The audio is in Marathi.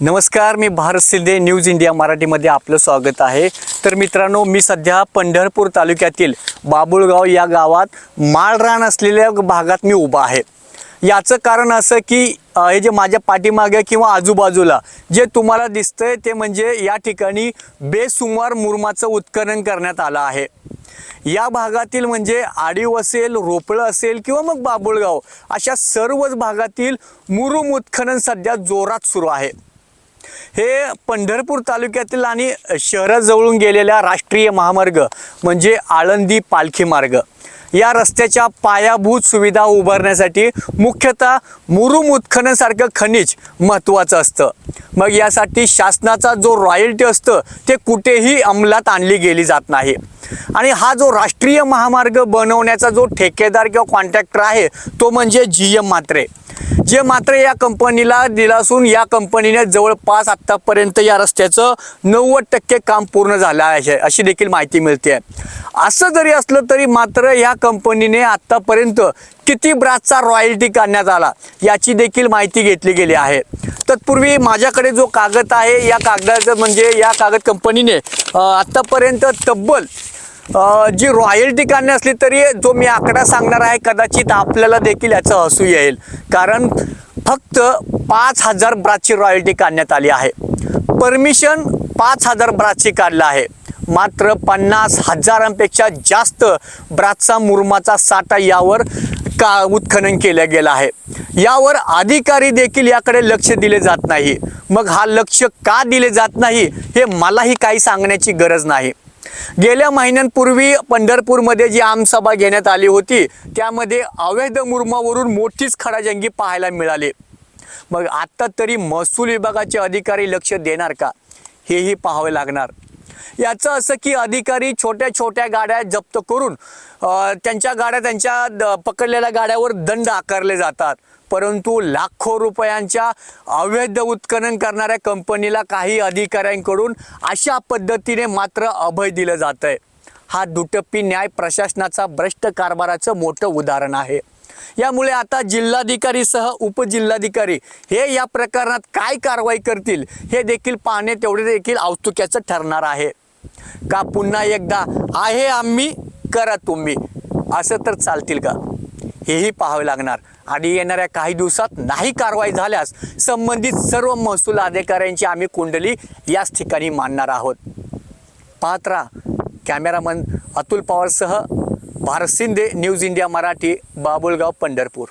नमस्कार मी भारत शिंदे न्यूज इंडिया मराठीमध्ये आपलं स्वागत आहे. तर मित्रांनो मी सध्या पंढरपूर तालुक्यातील बाबुळगाव या गावात माळरान असलेल्या भागात मी उभा आहे. याचं कारण असं की हे जे माझ्या पाठीमागे किंवा आजूबाजूला जे तुम्हाला दिसतंय ते म्हणजे या ठिकाणी बेसुमार मुरमाचं उत्खनन करण्यात आलं आहे. या भागातील म्हणजे आडीव असेल रोपळं असेल किंवा मग बाबुळगाव अशा सर्वच भागातील मुरुम उत्खनन सध्या जोरात सुरू आहे. हे पंढरपूर तालुक्यातील आणि शहराजवळून गेलेल्या राष्ट्रीय महामार्ग म्हणजे आळंदी पालखी मार्ग. या रस्त्याच्या पायाभूत सुविधा उभारण्यासाठी मुख्यतः मुरुम उत्खननसारखं खनिज महत्त्वाचं असतं. मग यासाठी शासनाचा जो रॉयल्टी असतं ते कुठेही अंमलात आणली गेली जात नाही. आणि हा जो राष्ट्रीय महामार्ग बनवण्याचा जो ठेकेदार किंवा कॉन्ट्रॅक्टर आहे तो म्हणजे जी एम मात्रे जे मात्र या कंपनीला दिला असून या कंपनीने जवळपास आत्तापर्यंत या रस्त्याचं नव्वद टक्के काम पूर्ण झालं आहे अशी देखील माहिती मिळते असं जरी असलं तरी मात्र या कंपनीने आत्तापर्यंत किती ब्रासचा रॉयल्टी काढण्यात आला याची देखील माहिती घेतली गेली आहे. तत्पूर्वी माझ्याकडे जो कागद आहे या कागदाचं म्हणजे या कागद कंपनीने आत्तापर्यंत तब्बल जी रॉयल्टी काढणे असली तरी जो मी आकडा सांगणार आहे कदाचित आपल्याला देखील याचं हसू येईल. कारण फक्त पाच हजार ब्रासची रॉयल्टी काढण्यात आली आहे. परमिशन पाच हजार ब्रासची काढलं आहे. मात्र पन्नास हजारांपेक्षा जास्त ब्रातचा मुरमाचा साठा यावर का उत्खनन केलं गेलं आहे. यावर अधिकारी देखील याकडे लक्ष दिले जात नाही. मग हा लक्ष का दिले जात नाही हे मलाही काही सांगण्याची गरज नाही. गेल्या महिन्यांपूर्वी पंढरपूरमध्ये जी आमसभा घेण्यात आली होती त्यामध्ये अवैध मुरमावरून मोठीच खडाजंगी पाहायला मिळाली. मग आत्ता तरी महसूल विभागाचे अधिकारी लक्ष देणार का? हेही पाहावे लागणार. याचं असं की अधिकारी छोट्या छोट्या गाड्या जप्त करून त्यांच्या गाड्या त्यांच्या द- पकडलेल्या गाड्यावर दंड आकारले जातात. परंतु लाखो रुपयांच्या अवैध उत्खनन करणाऱ्या कंपनीला काही अधिकाऱ्यांकडून अशा पद्धतीने मात्र अभय दिलं जात आहे हा दुटप्पी न्याय प्रशासनाचा भ्रष्ट कारभाराचं मोठं उदाहरण आहे. यामुळे आता जिल्हाधिकारीसह उपजिल्हाधिकारी हे या प्रकरणात काय कारवाई करतील हे देखील पाहणे तेवढे देखील औत्सुक्याचं ठरणार आहे. का पुन्हा एकदा आहे आम्ही करा तुम्ही. असं तर चालतील का? हेही पाहावे लागणार. आणि येणाऱ्या काही दिवसात नाही कारवाई झाल्यास संबंधित सर्व महसूल अधिकाऱ्यांची आम्ही कुंडली याच ठिकाणी मांडणार आहोत. पाहत राहा. कॅमेरामन अतुल पवारसह भारत शिंदे न्यूज इंडिया मराठी बाबुळगाव पंढरपूर.